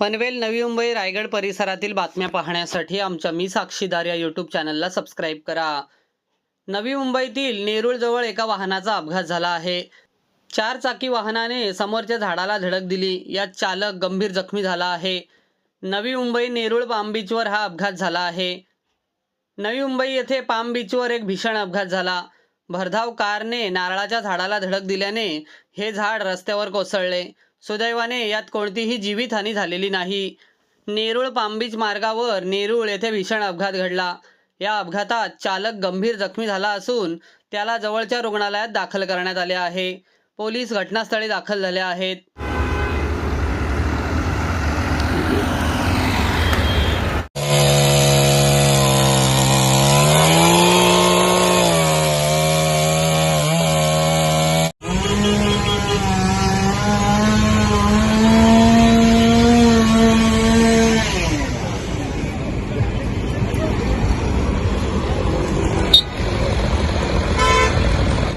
पनवेल नवी मुंबई रायगड परिसरातील बातम्या पाहण्यासाठी आमच्या मी साक्षीदार या यूट्यूब चॅनलला सबस्क्राईब करा. नवी मुंबईतील नेरूळजवळ एका वाहनाचा अपघात झाला आहे. चार चाकी वाहनाने समोरच्या झाडाला धडक दिली. यात चालक गंभीर जखमी झाला आहे. नवी मुंबई नेरूळ पाम बीचवर हा अपघात झाला आहे. नवी मुंबई येथे पाम बीचवर एक भीषण अपघात झाला. भरधाव कारने नारळाच्या झाडाला धडक दिल्याने हे झाड रस्त्यावर कोसळले. सुदैवाने यात कोणतीही जीवितहानी झालेली नाही. नेरूळ पामबीच मार्गावर नेरुळ येथे भीषण अपघात घडला. या अपघातात चालक गंभीर जखमी झाला असून त्याला जवळच्या रुग्णालयात दाखल करण्यात आले आहे. पोलीस घटनास्थळी दाखल झाले आहेत.